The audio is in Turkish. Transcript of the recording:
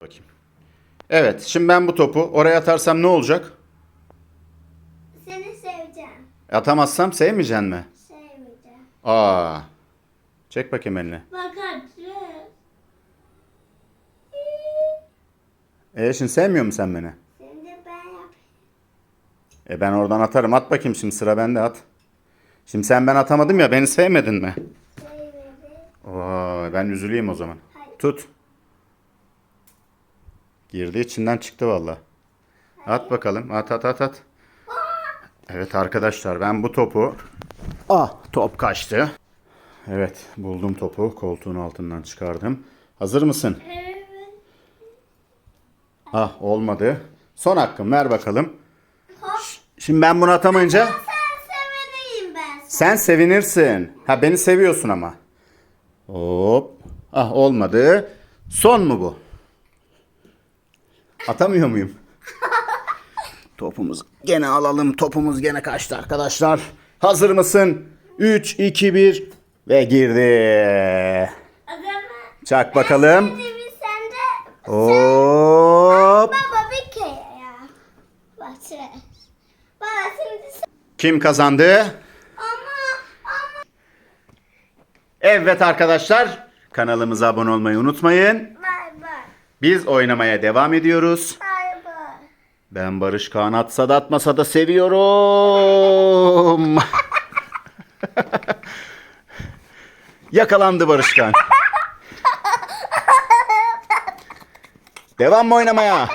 Bakayım. Evet, şimdi ben bu topu oraya atarsam ne olacak? Seni seveceğim. Atamazsam sevmeyeceksin mi? Sevmeyeceğim. Aa. Çek bakayım elini. Bakacağız. E şimdi sevmiyor musun sen beni? Şimdi ben yapayım. E ben oradan atarım. At bakayım şimdi sıra bende at. Şimdi sen ben atamadım ya beni sevmedin mi? Sevmedi. Oo, ben üzüleyim o zaman. Hayır. Tut. Girdi içinden çıktı valla. At bakalım. At at at at. Evet arkadaşlar ben bu topu... Ah top kaçtı. Evet buldum topu. Koltuğun altından çıkardım. Hazır mısın? Evet. Ah olmadı. Son hakkım ver bakalım. Hop. Şimdi ben bunu atamayınca Sen seveneyim ben. sen sevinirsin. Ha beni seviyorsun ama. Hop. Ah olmadı. Son mu bu? Atamıyor muyum? Topumuz gene alalım. Topumuz gene kaçtı arkadaşlar. Hazır mısın? 3, 2, 1 ve girdi. Adamı. Çak bakalım. Şimdi sen de. Hop. Baba bir kere ya. Bak sen. Baba şimdi sen. Kim kazandı? Ama ama. Evet arkadaşlar. Kanalımıza abone olmayı unutmayın. Biz oynamaya devam ediyoruz. Ben Barış Kaan atsa da atmasa da seviyorum. Yakalandı Barış Kaan. Devam mı oynamaya?